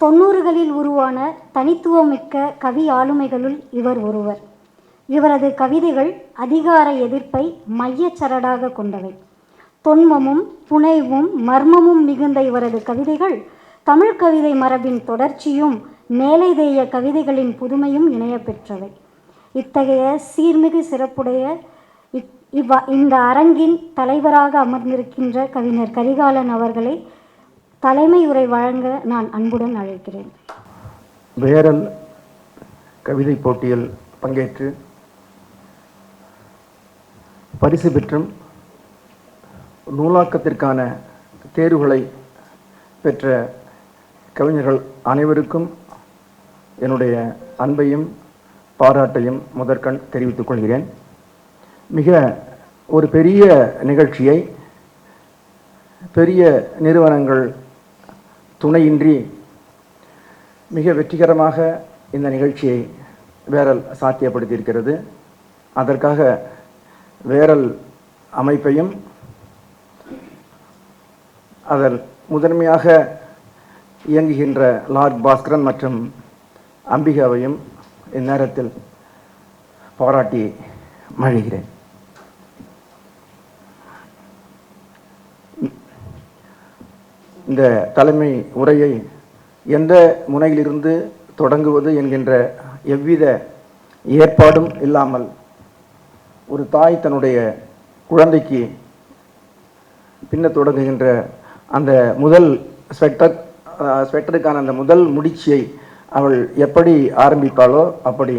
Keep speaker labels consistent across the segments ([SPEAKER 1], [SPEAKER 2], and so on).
[SPEAKER 1] தொண்ணூறுகளில் உருவான தனித்துவமிக்க கவி ஆளுமைகளுள் இவர் ஒருவர். இவரது கவிதைகள் அதிகார எதிர்ப்பை மையச்சரடாக கொண்டவை. தொன்மமும் புனைவும் மர்மமும் மிகுந்த இவரது கவிதைகள் தமிழ் கவிதை மரபின் தொடர்ச்சியும் மேலைதேய கவிதைகளின் புதுமையும் இணைய பெற்றவை இத்தகைய சீர்மிகு சிறப்புடைய இத்- இவ்வ இந்த அரங்கின் தலைவராக அமர்ந்திருக்கின்ற கவிஞர் கரிகாலன் அவர்களை தலைமை உரை வழங்க நான் அன்புடன் அழைக்கிறேன்.
[SPEAKER 2] வேரல் கவிதை போட்டியில் பங்கேற்று பரிசு பெற்றும் நூலாக்கத்திற்கான தேர்வுகளை பெற்ற கவிஞர்கள் அனைவருக்கும் என்னுடைய அன்பையும் பாராட்டையும் முதற்கண் தெரிவித்துக் கொள்கிறேன். மிக ஒரு பெரிய நிகழ்ச்சியை பெரிய நிறுவனங்கள் துணையின்றி மிக வெற்றிகரமாக இந்த நிகழ்ச்சியை வேரல் சாத்தியப்படுத்தியிருக்கிறது. அதற்காக வேரல் அமைப்பையும் அதன் முதன்மையாக இயங்குகின்ற லார்ட் பாஸ்கரன் மற்றும் அம்பிகாவையும் இந்நேரத்தில் பாராட்டி மழிகிறேன் இந்த தலைமை உரையை எந்த முனையிலிருந்து தொடங்குவது என்கின்ற எவ்வித ஏற்பாடும் இல்லாமல் ஒரு தாய் தன்னுடைய குழந்தைக்கு பின்ன தொடங்குகின்ற அந்த முதல் ஸ்வெட்டர் ஸ்வெட்டருக்கான அந்த முதல் முடிச்சியை அவள் எப்படி ஆரம்பிப்பாளோ அப்படி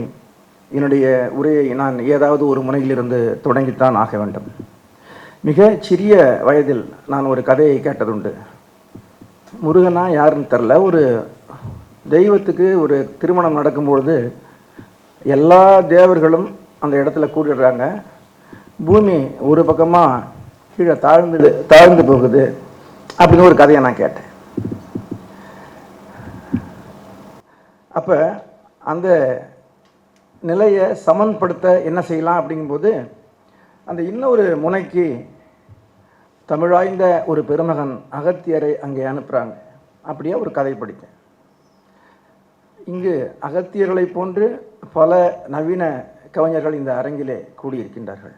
[SPEAKER 2] என்னுடைய உரையை நான் ஏதாவது ஒரு முனையிலிருந்து தொடங்கித்தான் ஆக வேண்டும். மிக சிறிய வயதில் நான் ஒரு கதையை கேட்டதுண்டு. முருகனா யாருன்னு தெரில ஒரு தெய்வத்துக்கு ஒரு திருமணம் நடக்கும்பொழுது எல்லா தேவர்களும் அந்த இடத்துல கூடிடுறாங்க. பூமி ஒரு பக்கமாக கீழே தாழ்ந்து தாழ்ந்து போகுது அப்படின்னு ஒரு கதையை நான் கேட்டேன். அப்போ அந்த நிலையை சமன்படுத்த என்ன செய்யலாம் அப்படிங்கும்போது அந்த இன்னொரு முனைக்கு தமிழாய்ந்த ஒரு பெருமகன் அகத்தியரை அங்கே அனுப்புகிறாங்க அப்படியே ஒரு கதை படித்தேன். இங்கு அகத்தியர்களைப் போன்று பல நவீன கவிஞர்கள் இந்த அரங்கிலே கூடியிருக்கின்றார்கள்.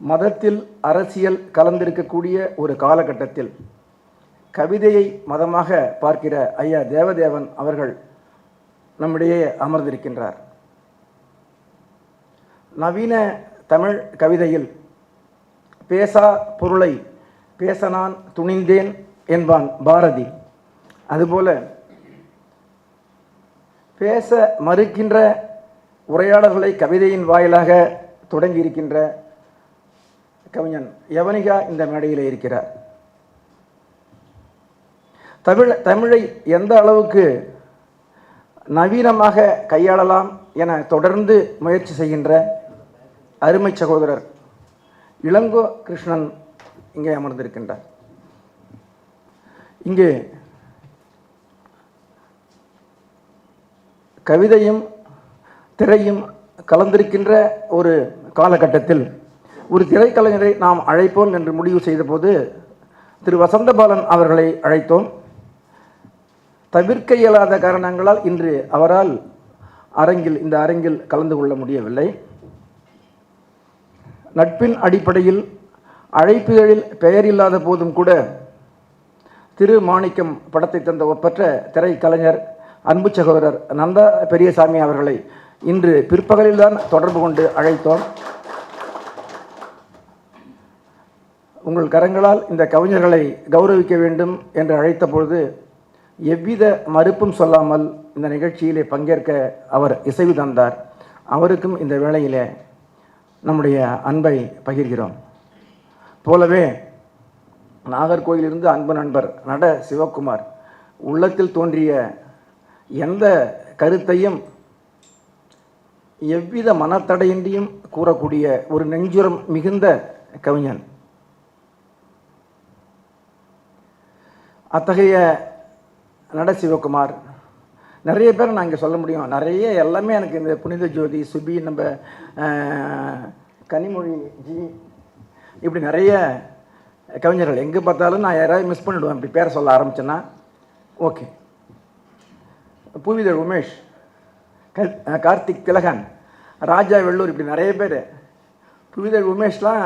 [SPEAKER 2] மதத்தில் அரசியல் கலந்திருக்கக்கூடிய ஒரு காலகட்டத்தில் கவிதையை மதமாக பார்க்கிற ஐயா தேவதேவன் அவர்கள் நம்மிடையே அமர்ந்திருக்கின்றார். நவீன தமிழ் கவிதையில் பேசா பொருளை பேச நான் துணிந்தேன் என்பான் பாரதி. அதுபோல பேச மறுக்கின்ற உரையாடல்களை கவிதையின் வாயிலாக தொடங்கி இருக்கின்ற கவிஞன் யவனிகா இந்த மேடையில் இருக்கிறார். தமிழ் தமிழை எந்த அளவுக்கு நவீனமாக கையாளலாம் என தொடர்ந்து முயற்சி செய்கின்ற அருமை சகோதரர் இளங்கோ கிருஷ்ணன் இங்கே அமர்ந்திருக்கின்றார். இங்கே கவிதையும் திரையும் கலந்திருக்கின்ற ஒரு காலகட்டத்தில் ஒரு திரைக்கலைஞரை நாம் அழைப்போம் என்று முடிவு செய்தபோது திரு வசந்தபாலன் அவர்களை அழைத்தோம். தவிர்க்க இயலாத காரணங்களால் இன்று அவரால் அரங்கில் இந்த அரங்கில் கலந்து கொள்ள முடியவில்லை. நட்பின் அடிப்படையில் அழைப்புகளில் பெயர் இல்லாத போதும் கூட திரு மாணிக்கம் படத்தை தந்த ஒப்பற்ற திரைக்கலைஞர் அன்பு சகோதரர் நந்தா பெரியசாமி அவர்களை இன்று பிற்பகலில்தான் தொடர்பு கொண்டு அழைத்தோம். உங்கள் கரங்களால் இந்த கவிஞர்களை கௌரவிக்க வேண்டும் என்று அழைத்த பொழுது எவ்வித மறுப்பும் சொல்லாமல் இந்த நிகழ்ச்சியிலே பங்கேற்க அவர் இசைவு தந்தார். அவருக்கும் இந்த வேளையிலே நம்முடைய அன்பை பகிர்கிறோம். போலவே நாகர்கோயிலிருந்து அன்பு நண்பர் நட சிவகுமார் உள்ளத்தில் தோன்றிய எந்த கருத்தையும் எவ்வித மனத்தடையின்றியும் கூறக்கூடிய ஒரு நெஞ்சுரம் மிகுந்த கவிஞன். அத்தகைய நட சிவகுமார் நிறைய பேர் நான் இங்கே சொல்ல முடியும். நிறைய எல்லாமே எனக்கு இந்த புனித ஜோதி சுபி நம்ம கனிமொழி ஜி இப்படி நிறைய கவிஞர்கள். எங்கே பார்த்தாலும் நான் யாராவது மிஸ் பண்ணிவிடுவேன் இப்படி பேரை சொல்ல ஆரம்பிச்சேன்னா ஓகே. பூவிதழ் உமேஷ் கார்த்திக் திலகன் ராஜா வெள்ளூர் இப்படி நிறைய பேர். புவிதழ் உமேஷ்லாம்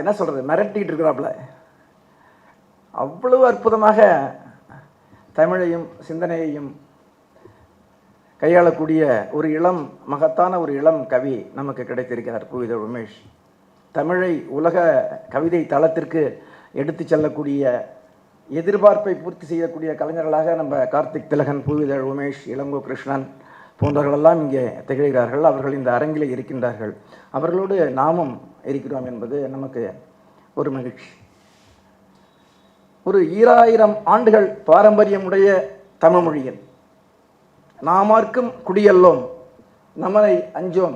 [SPEAKER 2] என்ன சொல்கிறது மிரட்டிக்கிட்டு இருக்கிறாப்புல. அவ்வளவு அற்புதமாக தமிழையும் சிந்தனையையும் கையாளக்கூடிய ஒரு இளம் மகத்தான ஒரு இளம் கவி நமக்கு கிடைத்திருக்கிறார் புவித உமேஷ். தமிழை உலக கவிதை தளத்திற்கு எடுத்து செல்லக்கூடிய எதிர்பார்ப்பை பூர்த்தி செய்யக்கூடிய கலைஞர்களாக நம்ம கார்த்திக் திலகன் பூவிதழ் உமேஷ் இளங்கோ கிருஷ்ணன் போன்றவர்களெல்லாம் இங்கே திகழ்கிறார்கள். அவர்கள் இந்த அரங்கில் இருக்கின்றார்கள். அவர்களோடு நாமும் இருக்கிறோம் என்பது நமக்கு ஒரு மகிழ்ச்சி. ஒரு ஈராயிரம் ஆண்டுகள் பாரம்பரியமுடைய தமிழ் மொழியில் நாமார்க்கும் குடியல்லோம் நமனை அஞ்சோம்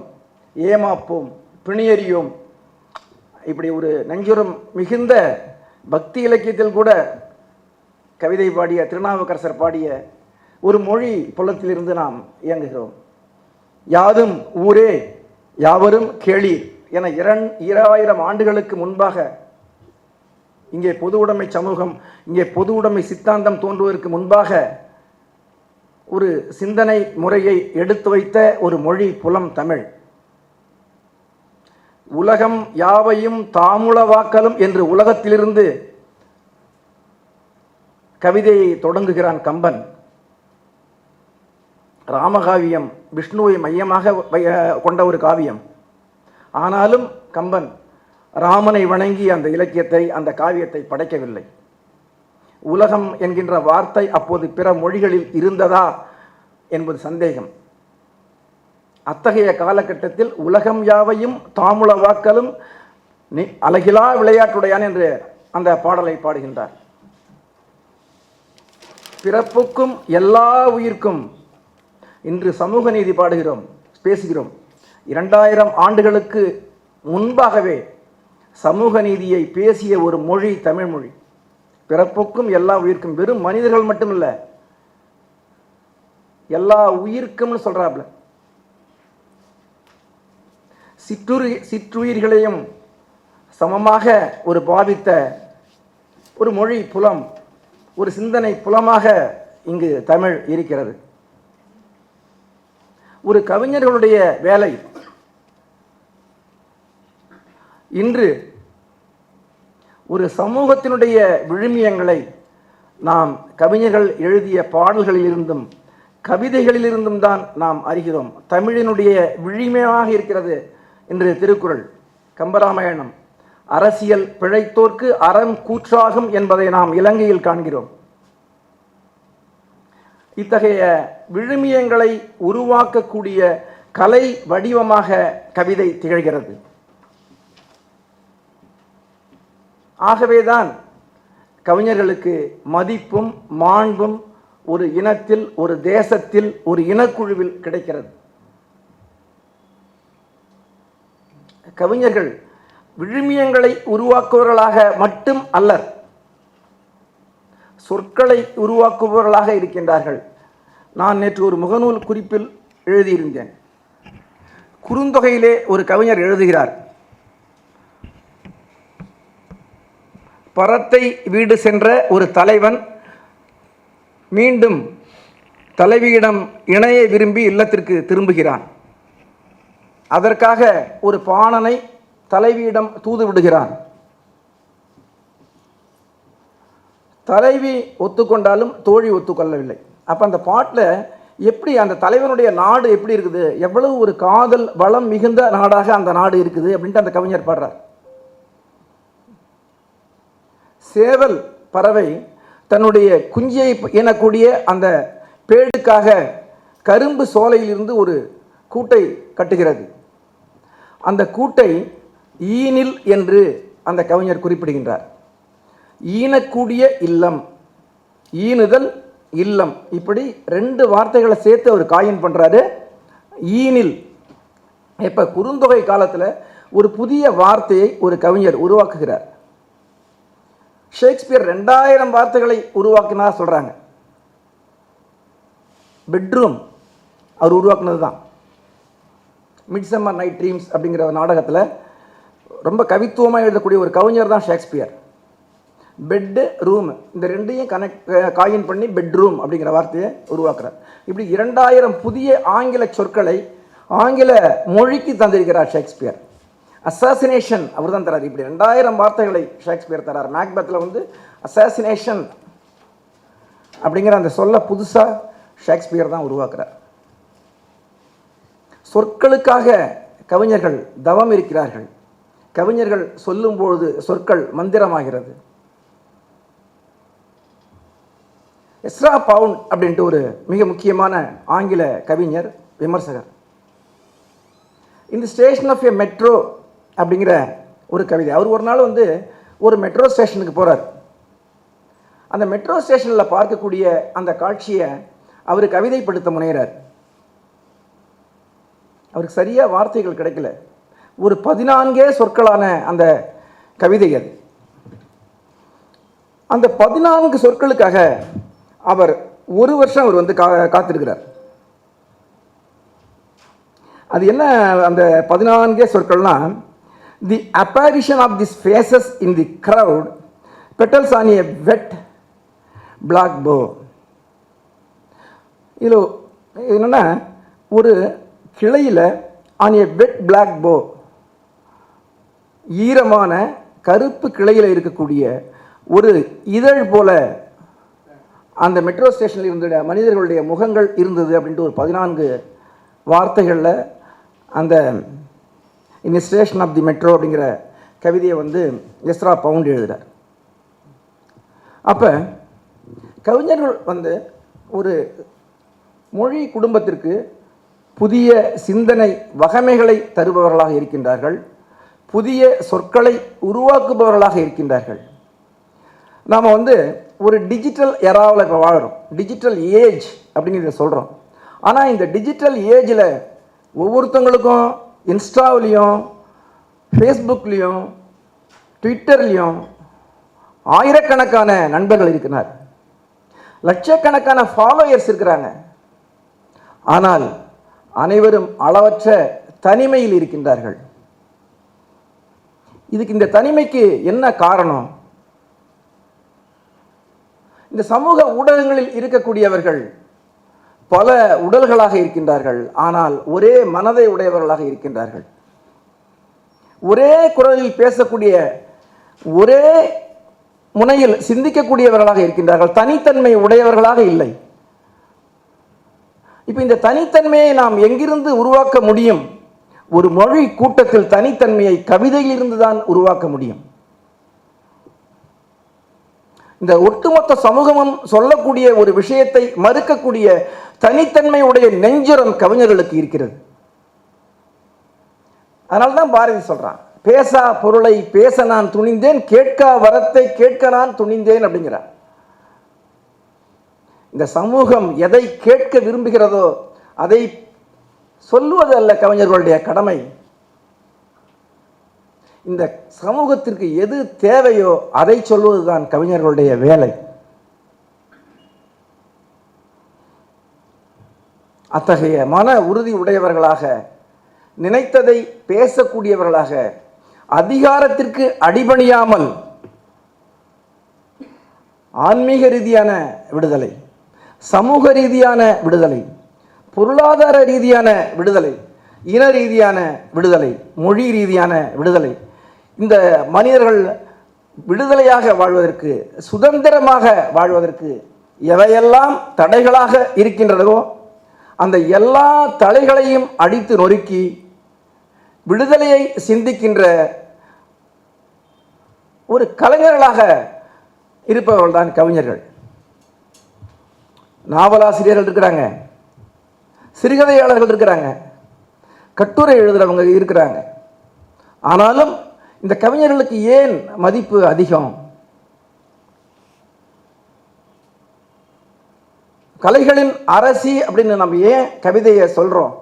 [SPEAKER 2] ஏமாப்போம் பிணியறியோம். இப்படி ஒரு நெஞ்சுரம் மிகுந்த பக்தி இலக்கியத்தில் கூட கவிதை பாடிய திருநாவுக்கரசர் பாடிய ஒரு மொழி புலத்திலிருந்து நாம் இயங்குகிறோம். யாதும் ஊரே யாவரும் கேளீர் என இரண் ஈராயிரம் ஆண்டுகளுக்கு முன்பாக இங்கே பொது உடைமை சமூகம் இங்கே பொது உடைமை சித்தாந்தம் தோன்றுவதற்கு முன்பாக ஒரு சிந்தனை முறையை எடுத்து வைத்த ஒரு மொழி புலம் தமிழ். உலகம் யாவையும் தாமுளவாக்கலும் என்று உலகத்திலிருந்து கவிதையை தொடங்குகிறான் கம்பன். ராமகாவியம் விஷ்ணுவை மையமாக கொண்ட ஒரு காவியம். ஆனாலும் கம்பன் ராமனை வணங்கி அந்த இலக்கியத்தை அந்த காவியத்தை படைக்கவில்லை. உலகம் என்கின்ற வார்த்தை அப்போது பிற மொழிகளில் இருந்ததா என்பது சந்தேகம். அத்தகைய காலகட்டத்தில் உலகம் யாவையும் தாமுளவாக்கலும் நீ அழகிலா விளையாட்டுடையான் என்று அந்த பாடலை பாடுகின்றார். பிறப்புக்கும் எல்லா உயிர்க்கும் இன்று சமூக நீதி பாடுகிறோம் பேசுகிறோம். இரண்டாயிரம் ஆண்டுகளுக்கு முன்பாகவே சமூக நீதியை பேசிய ஒரு மொழி தமிழ் மொழி. பிறப்புக்கும் எல்லா உயிர்க்கும் வெறும் மனிதர்கள் மட்டுமில்ல எல்லா உயிர்க்கும்னு சொல்றாப்ல. சிற்றுரி சிற்றுயிர்களையும் சமமாக ஒரு பாவித்த ஒரு மொழி புலம் ஒரு சிந்தனை புலமாக இங்கு தமிழ் இருக்கிறது. ஒரு கவிஞர்களுடைய வேலை இன்று ஒரு சமூகத்தினுடைய விழுமியங்களை நாம் கவிஞர்கள் எழுதிய பாடல்களிலிருந்தும் கவிதைகளிலிருந்தும் தான் நாம் அறிகிறோம். தமிழினுடைய விழுமியமாக இருக்கிறது என்று திருக்குறள். கம்பராமாயணம். அரசியல் பிழைத்தோர்க்கு அறம் கூற்றாகும் என்பதை நாம் இலங்கையில் காண்கிறோம். இத்தகைய விழுமியங்களை உருவாக்கக்கூடிய கலை வடிவமாக கவிதை திகழ்கிறது. ஆகவேதான் கவிஞர்களுக்கு மதிப்பும் மாண்பும் ஒரு இனத்தில் ஒரு தேசத்தில் ஒரு இனக்குழுவில் கிடைக்கிறது. கவிஞர்கள் விழுமியங்களை உருவாக்குபவர்களாக மட்டும் அல்லர். சொற்களை உருவாக்குபவர்களாக இருக்கின்றார்கள். நான் நேற்று ஒரு முகநூல் குறிப்பில் எழுதியிருந்தேன். குறுந்தொகையிலே ஒரு கவிஞர் எழுதுகிறார். பரத்தை வீடு சென்ற ஒரு தலைவன் மீண்டும் தலைவியிடம் இணைய விரும்பி இல்லத்திற்கு திரும்புகிறான். அதற்காக ஒரு பாணனை தலைவியிடம் தூது விடுகிறான். தலைவி ஒத்துக்கொண்டாலும் தோழி ஒத்துக்கொள்ளவில்லை. அப்போ அந்த பாட்டில் எப்படி அந்த தலைவனுடைய நாடு எப்படி இருக்குது? எவ்வளவு ஒரு காதல் வளம் மிகுந்த நாடாக அந்த நாடு இருக்குது அப்படின்ட்டு அந்த கவிஞர் பாடுறார். சேவல் பறவை தன்னுடைய குஞ்சியை எனக்கூடிய அந்த பேடுக்காக கரும்பு சோலையிலிருந்து ஒரு கூட்டை கட்டுகிறது. அந்த கூட்டை ஈனில் என்று அந்த கவிஞர் குறிப்பிடுகின்றார். ஈனக்கூடிய இல்லம் ஈனுதல் இல்லம். இப்படி ரெண்டு வார்த்தைகளை சேர்த்து அவர் காயின் பண்ணுறாரு ஈனில். இப்போ குறுந்தொகை காலத்தில் ஒரு புதிய வார்த்தையை ஒரு கவிஞர் உருவாக்குகிறார். ஷேக்ஸ்பியர் ரெண்டாயிரம் வார்த்தைகளை உருவாக்கினா சொல்கிறாங்க பெட்ரூம் அவர் உருவாக்குனது தான். மிட்சம்மர் நைட் ட்ரீம்ஸ் அப்படிங்கிற ஒரு நாடகத்தில் ரொம்ப கவித்துவமாக எழுதக்கூடிய ஒரு கவிஞர் தான் ஷேக்ஸ்பியர். பெட்டு ரூம் இந்த ரெண்டையும் கனெக்ட் காயின் பண்ணி பெட்ரூம் அப்படிங்கிற வார்த்தையை உருவாக்குறார். இப்படி இரண்டாயிரம் புதிய ஆங்கில சொற்களை ஆங்கில மொழிக்கு தந்திருக்கிறார் ஷேக்ஸ்பியர். அசாசினேஷன் அவர் தான் தராரு. இப்படி ரெண்டாயிரம் வார்த்தைகளை ஷேக்ஸ்பியர் தரார். மேக்பத்தில் வந்து அசாசினேஷன் அப்படிங்கிற அந்த சொல்ல புதுசாக ஷேக்ஸ்பியர் தான் உருவாக்குறார். சொற்களுக்காக கவிஞர்கள் தவம் இருக்கிறார்கள். கவிஞர்கள் சொல்லும்பொழுது சொற்கள் மந்திரமாகிறது. எஸ்ரா பவுண்ட் அப்படின்ட்டு ஒரு மிக முக்கியமான ஆங்கில கவிஞர் விமர்சகர். இந்த ஸ்டேஷன் ஆஃப் எ மெட்ரோ அப்படிங்கிற ஒரு கவிதை. அவர் ஒரு நாள் வந்து ஒரு மெட்ரோ ஸ்டேஷனுக்கு போகிறார் அந்த மெட்ரோ ஸ்டேஷனில் பார்க்கக்கூடிய அந்த காட்சியை அவர் கவிதைப்படுத்த முனைகிறார் அவருக்கு சரியாக வார்த்தைகள் கிடைக்கல. ஒரு பதினான்கே சொற்களான அந்த கவிதை அது அந்த பதினான்கு சொற்களுக்காக அவர் ஒரு வருஷம் அவர் வந்து கா காத்திருக்கிறார். அது என்ன அந்த பதினான்கே சொற்கள்னா the apparition of these faces in the crowd petals on a wet black bow. இதில் என்னென்னா ஒரு கிளையில் ஆன் ஏ வெட் பிளாக் போ ஈரமான கருப்பு கிளையில் இருக்கக்கூடிய ஒரு இதழ் போல அந்த மெட்ரோ ஸ்டேஷனில் இருந்த மனிதர்களுடைய முகங்கள் இருந்தது அப்படின்ட்டு ஒரு பதினான்கு வார்த்தைகளில் அந்த இந்த ஸ்டேஷன் ஆஃப் தி மெட்ரோ அப்படிங்கிற கவிதையை வந்து எஸ்ரா பவுண்ட் எழுதுகிறார் அப்போ கவிஞர்கள் வந்து ஒரு மொழி குடும்பத்திற்கு புதிய சிந்தனை வகமைகளை தருபவர்களாக இருக்கின்றார்கள். புதிய சொற்களை உருவாக்குபவர்களாக இருக்கின்றார்கள். நாம் வந்து ஒரு டிஜிட்டல் எராவில் இப்போ வாழ்கிறோம் டிஜிட்டல் ஏஜ் அப்படிங்கிறத சொல்கிறோம் ஆனால் இந்த டிஜிட்டல் ஏஜில் ஒவ்வொருத்தவங்களுக்கும் இன்ஸ்டாவிலையும் ஃபேஸ்புக்லேயும் ட்விட்டர்லேயும் ஆயிரக்கணக்கான நண்பர்கள் இருக்கிறார். லட்சக்கணக்கான ஃபாலோயர்ஸ் இருக்கிறாங்க. ஆனால் அனைவரும் அளவற்ற தனிமையில் இருக்கின்றார்கள். இதுக்கு இந்த தனிமைக்கு என்ன காரணம்? இந்த சமூக ஊடகங்களில் இருக்கக்கூடியவர்கள் பல உடல்களாக இருக்கின்றார்கள் ஆனால் ஒரே மனதை உடையவர்களாக இருக்கின்றார்கள். ஒரே குரலில் பேசக்கூடிய ஒரே முனையில் சிந்திக்கக்கூடியவர்களாக இருக்கின்றார்கள். தனித்தன்மை உடையவர்களாக இல்லை. இப்போ இந்த தனித்தன்மையை நாம் எங்கிருந்து உருவாக்க முடியும்? ஒரு மொழி கூட்டத்தில் தனித்தன்மையை கவிதையிலிருந்து தான் உருவாக்க முடியும். இந்த ஒட்டுமொத்த சமூகமும் சொல்லக்கூடிய ஒரு விஷயத்தை மறுக்கக்கூடிய தனித்தன்மையுடைய நெஞ்சுரம் கவிஞர்களுக்கு இருக்கிறது. அதனால தான் பாரதி சொல்றான் பேசா பொருளை பேச நான் துணிந்தேன் கேட்கா வரத்தை கேட்க நான் துணிந்தேன் அப்படிங்கிறார். இந்த சமூகம் எதை கேட்க விரும்புகிறதோ அதை சொல்லுவது அல்ல கவிஞர்களுடைய கடமை. இந்த சமூகத்திற்கு எது தேவையோ அதை சொல்வதுதான் கவிஞர்களுடைய வேலை. அத்தகைய மன உறுதி உடையவர்களாக நினைத்ததை பேசக்கூடியவர்களாக அதிகாரத்திற்கு அடிபணியாமல் ஆன்மீக ரீதியான விடுதலை சமூக ரீதியான விடுதலை பொருளாதார ரீதியான விடுதலை இன ரீதியான விடுதலை மொழி ரீதியான விடுதலை இந்த மனிதர்கள் விடுதலையாக வாழ்வதற்கு சுதந்திரமாக வாழ்வதற்கு எவையெல்லாம் தடைகளாக இருக்கின்றதோ அந்த எல்லா தடைகளையும் அடித்து நொறுக்கி விடுதலையை சிந்திக்கின்ற ஒரு கலைஞர்களாக இருப்பவர்கள் தான் கவிஞர்கள். நாவலாசிரியர்கள் இருக்கிறாங்க. சிறுகதையாளர்கள் இருக்கிறாங்க. கட்டுரை எழுதுகிறவங்க இருக்கிறாங்க. ஆனாலும் இந்த கவிஞர்களுக்கு ஏன் மதிப்பு அதிகம்? கலைகளின் அரசி அப்படின்னு நம்ம ஏன் கவிதையை சொல்கிறோம்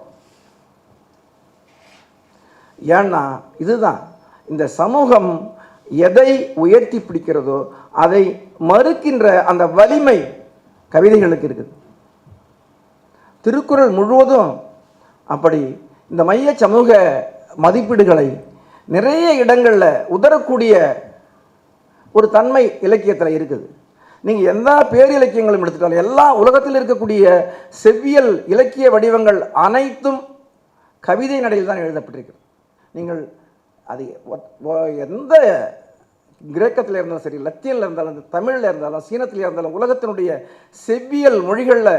[SPEAKER 2] ஏன்னா இதுதான். இந்த சமூகம் எதை உயர்த்தி பிடிக்கிறதோ அதை மறுக்கின்ற அந்த வலிமை கவிதைகளுக்கு இருக்குது. திருக்குறள் முழுவதும் அப்படி இந்த மைய சமூக மதிப்பீடுகளை நிறைய இடங்களில் உதறக்கூடிய ஒரு தன்மை இலக்கியத்தில் இருக்குது. நீங்கள் எல்லா பேர் இலக்கியங்களும் எடுத்துட்டாலும் எல்லா உலகத்தில் இருக்கக்கூடிய செவ்வியல் இலக்கிய வடிவங்கள் அனைத்தும் கவிதை நடையில் தான் எழுதப்பட்டிருக்கு நீங்கள் அது எந்த கிரேக்கத்தில் இருந்தாலும் சரி லத்தீனில் இருந்தாலும் தமிழில் இருந்தாலும் சீனத்தில் இருந்தாலும் உலகத்தினுடைய செவ்வியல் மொழிகளில்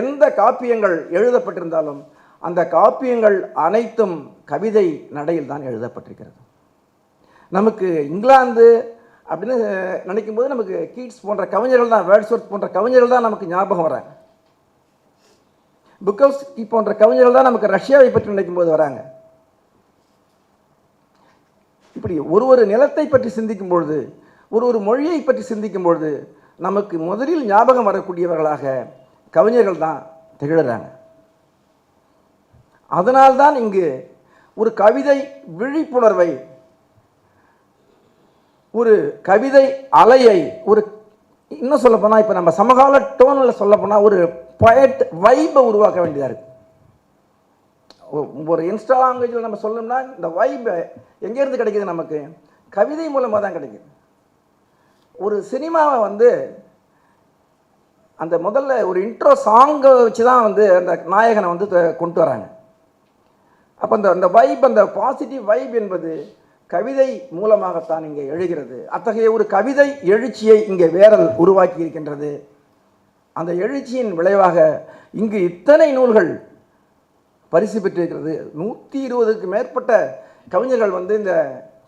[SPEAKER 2] எந்த காப்பியங்கள் எழுதப்பட்டிருந்தாலும் அந்த காப்பியங்கள் அனைத்தும் கவிதை நடையில் தான் எழுதப்பட்டிருக்கிறது. நமக்கு இங்கிலாந்து அப்படின்னு நினைக்கும் போது நமக்கு கீட்ஸ் போன்ற கவிஞர்கள் தான் வேர்ட்ஸ்வர்த் போன்ற கவிஞர்கள் தான் நமக்கு ஞாபகம் வராங்க. புக்கோஸ்கி போன்ற கவிஞர்கள் தான் நமக்கு ரஷ்யாவை பற்றி நினைக்கும் போது வராங்க. இப்படி ஒரு ஒரு நிலத்தை பற்றி சிந்திக்கும் பொழுது ஒரு ஒரு மொழியை பற்றி சிந்திக்கும் பொழுது நமக்கு முதலில் ஞாபகம் வரக்கூடியவர்களாக கவிஞர்கள் தான் திகழ்கிறாங்க அதனால்தான் இங்கு ஒரு கவிதை விழிப்புணர்வை ஒரு கவிதை அலையை ஒரு இன்னும் சொல்ல போனால் இப்போ நம்ம சமகால டோனில் சொல்ல போனால் ஒரு பயட் வைப்பை உருவாக்க வேண்டியதாக இருக்குது ஒரு இன்ஸ்டா லாங்குவேஜில் நம்ம சொல்லணும்னா இந்த வைப் எங்கேருந்து கிடைக்கிது நமக்கு? கவிதை மூலமாக தான் கிடைக்குது. ஒரு சினிமாவை வந்து அந்த முதல்ல ஒரு இன்ட்ரோ சாங்கை வச்சு தான் வந்து அந்த நாயகனை வந்து கொண்டு வராங்க. அப்போ அந்த அந்த வைப் அந்த பாசிட்டிவ் வைப் என்பது கவிதை மூலமாகத்தான் இங்கே எழுகிறது. அத்தகைய ஒரு கவிதை எழுச்சியை இங்கே வேரல் உருவாக்கி இருக்கின்றது. அந்த எழுச்சியின் விளைவாக இங்கு இத்தனை நூல்கள் பரிசு பெற்றிருக்கிறது. நூற்றி இருபதுக்கு மேற்பட்ட கவிஞர்கள் வந்து இந்த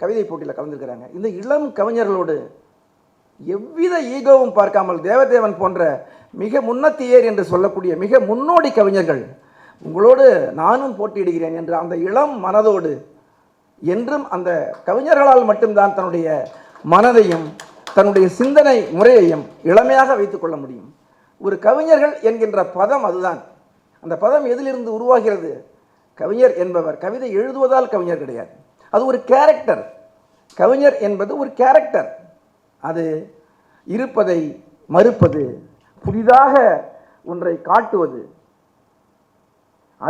[SPEAKER 2] கவிதை போட்டியில் கலந்துருக்கிறாங்க. இந்த இளம் கவிஞர்களோடு எவ்வித ஈகோவும் பார்க்காமல் தேவதேவன் போன்ற மிக முன்னத்தியர் என்று சொல்லக்கூடிய மிக முன்னோடி கவிஞர்கள் உங்களோடு நானும் போட்டியிடுகிறேன் என்று அந்த இளம் மனதோடு என்றும் அந்த கவிஞர்களால் மட்டும்தான் தன்னுடைய மனதையும் தன்னுடைய சிந்தனை முறையையும் இளமையாக வைத்துக்கொள்ள முடியும். ஒரு கவிஞர்கள் என்கின்ற பதம் அதுதான். அந்த பதம் எதிலிருந்து உருவாகிறது? கவிஞர் என்பவர் கவிதை எழுதுவதால் கவிஞர் கிடையாது. அது ஒரு கேரக்டர் கவிஞர் என்பது ஒரு கேரக்டர் அது இருப்பதை மறுப்பது புதிதாக ஒன்றை காட்டுவது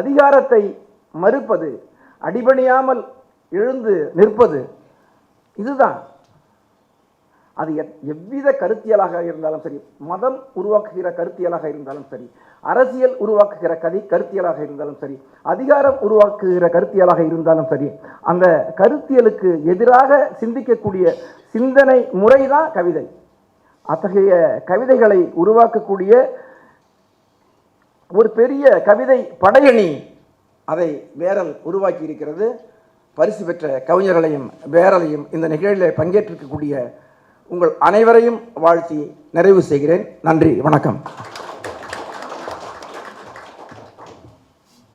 [SPEAKER 2] அதிகாரத்தை மறுப்பது அடிபணியாமல் எழுந்து நிற்பது இதுதான். அது எவ்வித கருத்தியலாக இருந்தாலும் சரி மதம் உருவாக்குகிற கருத்தியலாக இருந்தாலும் சரி அரசியல் உருவாக்குகிற கதி கருத்தியலாக இருந்தாலும் சரி அதிகாரம் உருவாக்குகிற கருத்தியலாக இருந்தாலும் சரி அந்த கருத்தியலுக்கு எதிராக சிந்திக்கக்கூடிய சிந்தனை முறைதான் கவிதை. அத்தகைய கவிதைகளை உருவாக்கக்கூடிய ஒரு பெரிய கவிதை படையணி அதை வேரல் உருவாக்கி இருக்கிறது பரிசு பெற்ற கவிஞர்களையும் வேரலையும் இந்த நிகழ்வில் பங்கேற்றிருக்கக்கூடிய உங்கள் அனைவரையும் வாழ்த்தி நிறைவு செய்கிறேன். நன்றி வணக்கம்.